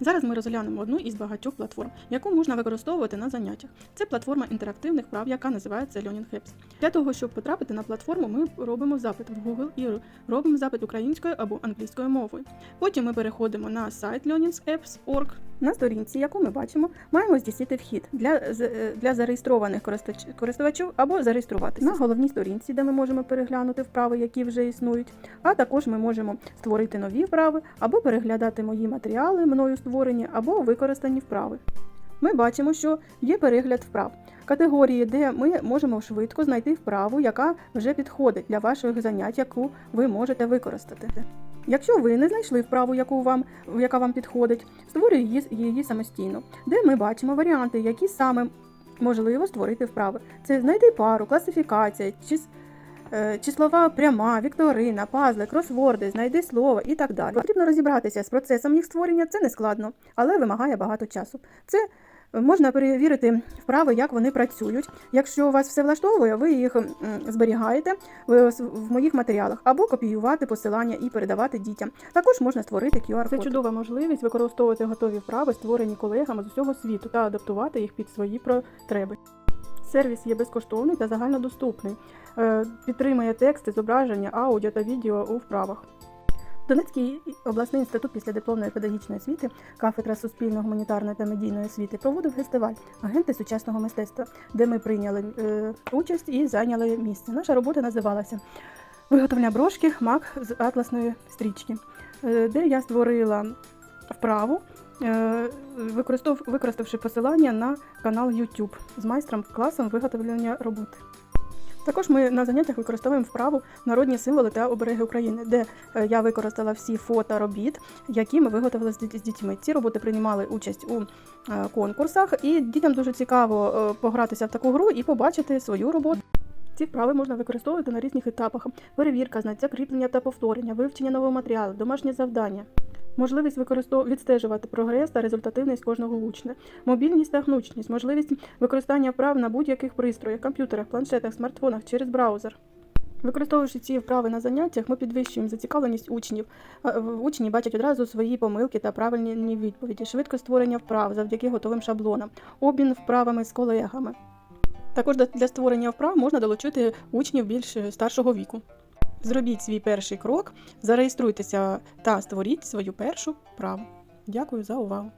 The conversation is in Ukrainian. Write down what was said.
Зараз ми розглянемо одну із багатьох платформ, яку можна використовувати на заняттях. Це платформа інтерактивних вправ, яка називається Learning Hubs. Для того, щоб потрапити на платформу, ми робимо запит в Google і робимо запит українською або англійською мовою. Потім ми переходимо на сайт learningsapps.org. На сторінці, яку ми бачимо, маємо здійснити вхід для, е, для зареєстрованих користувачів або зареєструватися. На головній сторінці, де ми можемо переглянути вправи, які вже існують, а також ми можемо створити нові вправи або переглядати мої матеріали мною створені або використані вправи. Ми бачимо, що є перегляд вправ. Категорії, де ми можемо швидко знайти вправу, яка вже підходить для ваших занять, яку ви можете використати. Якщо ви не знайшли вправу, яку вам, яка вам підходить, створюйте її, її самостійно, де ми бачимо варіанти, які саме можливо створити вправи. Це знайти пару, класифікація, чис, е, числова пряма, вікторина, пазли, кросворди, знайди слово і так далі. Потрібно розібратися з процесом їх створення, це не складно, але вимагає багато часу. Це е, можна перевірити вправи, як вони працюють. Якщо вас все влаштовує, ви їх зберігаєте в моїх матеріалах або копіювати посилання і передавати дітям. Також можна створити QR-код. Це чудова можливість використовувати готові вправи, створені колегами з усього світу, та адаптувати їх під свої потреби. Сервіс є безкоштовний та загальнодоступний. Е, Підтримує тексти, зображення, аудіо та відео у вправах. Донецький обласний інститут післядипломної педагогічної освіти, кафедра суспільно-гуманітарної та медійної освіти проводив фестиваль Агенти сучасного мистецтва, де ми прийняли е, участь і зайняли місце. Наша робота називалася Виготовлення брошки мак з атласної стрічки, е, де я створила вправу, використавши посилання на канал YouTube з майстром класом виготовлення роботи. Також ми на заняттях використовуємо вправу народні символи та обереги України, де е, я використала всі фото робіт, які ми виготовили з діт- з дітьми. Ці роботи приймали участь у е, конкурсах, і дітям дуже цікаво е, погратися в таку гру і побачити свою роботу. Ці вправи можна використовувати на різних етапах: перевірка, знать, закріплення та повторення, вивчення нового матеріалу, домашнє завдання. Можливість відстежувати прогрес та результативність кожного учня, мобільність та гнучність, можливість використання вправ на будь-яких пристроях, комп'ютерах, планшетах, смартфонах через браузер. Використовуючи ці вправи на заняттях, ми підвищуємо зацікавленість учнів. Учні бачать одразу свої помилки та правильні відповіді, швидко створення вправ завдяки готовим шаблонам, обмін вправами з колегами. Також для створення вправ можна долучити учнів більш е, старшого віку. Зробіть свій перший крок, зареєструйтеся та створіть свою першу праву. Дякую за увагу!